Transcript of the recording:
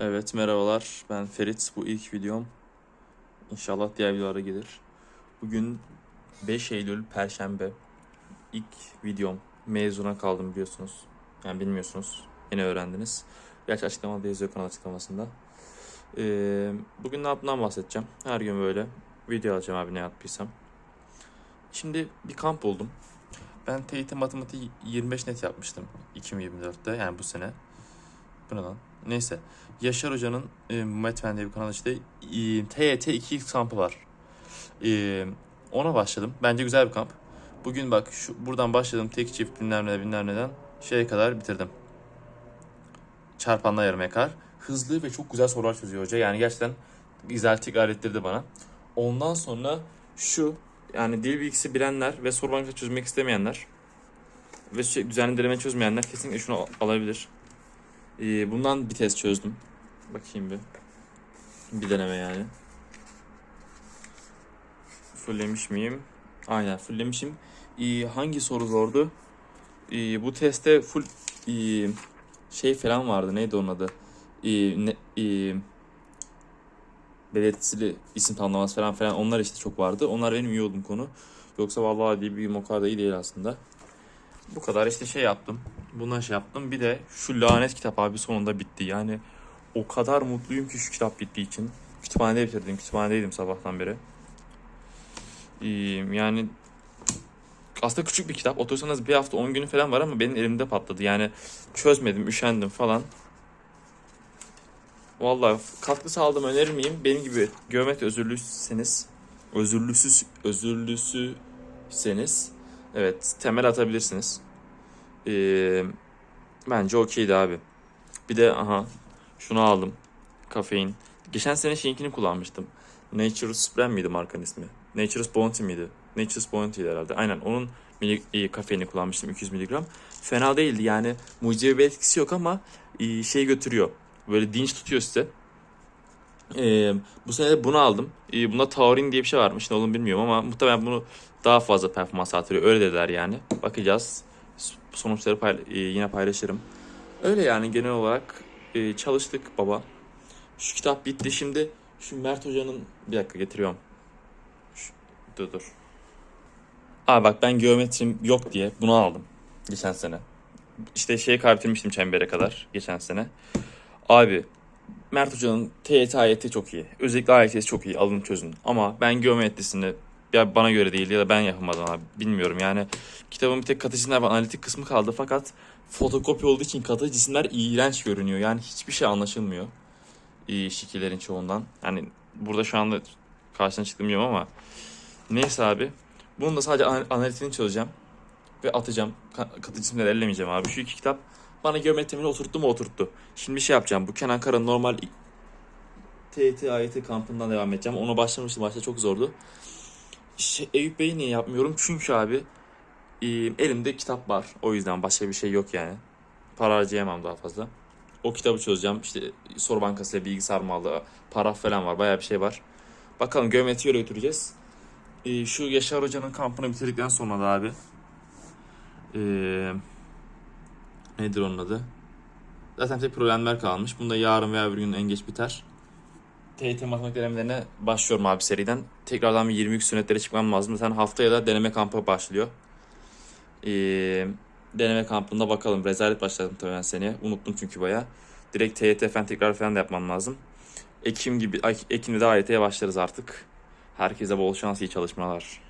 Evet merhabalar. Ben Ferit. Bu ilk videom. İnşallah diğer videolara gelir. Bugün 5 Eylül Perşembe. İlk videom. Mezuna kaldım biliyorsunuz. Yani bilmiyorsunuz. Yeni öğrendiniz. Gerçi açıklamada yazıyor kanal açıklamasında. Ee, Bugün ne yaptığımdan bahsedeceğim. Her gün böyle video alacağım abi ne yaptıysam. Şimdi bir kamp buldum. Ben TYT Matematik 25 net yapmıştım 2024'te yani bu sene. Bu ne? Neyse. Yaşar Hoca'nın e, Metfen diye bir kanal işte e, TYT 2 kampı var. E, ona başladım. Bence güzel bir kamp. Bugün bak şu buradan başladım tek çift bilmem ne bilmem neden şeye kadar bitirdim. Çarpanla yarım ekar. Hızlı ve çok güzel sorular çözüyor hoca. Yani gerçekten güzel tekrar ettirdi bana. Ondan sonra şu yani dil bilgisi bilenler ve soru çözmek istemeyenler ve düzenli deneme çözmeyenler kesinlikle şunu al- alabilir. Ee, bundan bir test çözdüm. Bakayım bir. Bir deneme yani. Fullemiş miyim? Aynen fullemişim. Ee, hangi soru zordu? Ee, bu testte full ee, şey falan vardı. Neydi onun adı? Ee, ne, ee, belirtili isim tanımlaması falan falan onlar işte çok vardı. Onlar benim iyi konu. Yoksa vallahi bir o kadar da iyi değil aslında. Bu kadar işte şey yaptım. Buna şey yaptım. Bir de şu lanet kitap abi sonunda bitti. Yani o kadar mutluyum ki şu kitap bittiği için. Kütüphanede bitirdim. Kütüphanedeydim sabahtan beri. Yani aslında küçük bir kitap. Otursanız bir hafta 10 günü falan var ama benim elimde patladı. Yani çözmedim, üşendim falan. Vallahi katkı sağladım önerir miyim? Benim gibi geometri özürlüyseniz, özürlüsü, özürlüsüseniz evet temel atabilirsiniz. Ee, bence okeydi abi. Bir de aha şunu aldım. Kafein. Geçen sene şeyinkini kullanmıştım. Nature's Supreme miydi markanın ismi? Nature's Bounty miydi? Nature's Bounty'ydi herhalde. Aynen onun e, kafeini kullanmıştım 200 mg. Fena değildi yani mucizevi bir etkisi yok ama e, şey götürüyor. Böyle dinç tutuyor size. E, bu sene de bunu aldım. E, bunda taurin diye bir şey varmış. Ne olduğunu bilmiyorum ama muhtemelen bunu daha fazla performans artırıyor. Öyle dediler yani. Bakacağız. Sonuçları payla- e, yine paylaşırım. Öyle yani genel olarak e, çalıştık baba. Şu kitap bitti. Şimdi şu Mert Hoca'nın bir dakika getiriyorum. Şu, dur dur. Aa bak ben geometrim yok diye bunu aldım geçen sene. İşte şeyi kaybetmiştim çembere kadar geçen sene. Abi Mert Hoca'nın TYT AYT çok iyi. Özellikle AYT çok iyi. Alın çözün. Ama ben geometrisini ya bana göre değil ya da ben yapamadım abi. Bilmiyorum yani. Kitabın bir tek katı cisimler ve analitik kısmı kaldı fakat fotokopi olduğu için katı cisimler iğrenç görünüyor. Yani hiçbir şey anlaşılmıyor. İyi şekillerin çoğundan. Yani burada şu anda karşına çıktım bilmiyorum ama neyse abi. Bunu da sadece ana- analitiğini çözeceğim ve atacağım. Ka- katı cisimleri ellemeyeceğim abi. Şu iki kitap bana geometrimi oturttu mu oturttu. Şimdi şey yapacağım. Bu Kenan Kara'nın normal AYT kampından devam edeceğim. Ona başlamıştım. Başta çok zordu. Şey, Eyüp Bey'i niye yapmıyorum? Çünkü abi e, elimde kitap var. O yüzden başka bir şey yok yani. Para harcayamam daha fazla. O kitabı çözeceğim. İşte soru bankasıyla bilgi sarmalı, paraf falan var. Bayağı bir şey var. Bakalım geometriyi öyle götüreceğiz. E, şu Yaşar Hoca'nın kampını bitirdikten sonra da abi e, nedir onun adı? Zaten tek problemler kalmış. Bunda yarın veya bir gün en geç biter. TYT matematik denemelerine başlıyorum abi seriden. Tekrardan bir 20 sünnetlere çıkmam lazım. Zaten haftaya da deneme kampı başlıyor. Ee, deneme kampında bakalım. Rezalet başladım tabii ben seneye. Unuttum çünkü baya. Direkt TYT falan tekrar falan da yapmam lazım. Ekim gibi, Ekim'de de AYT'ye başlarız artık. Herkese bol şans, iyi çalışmalar.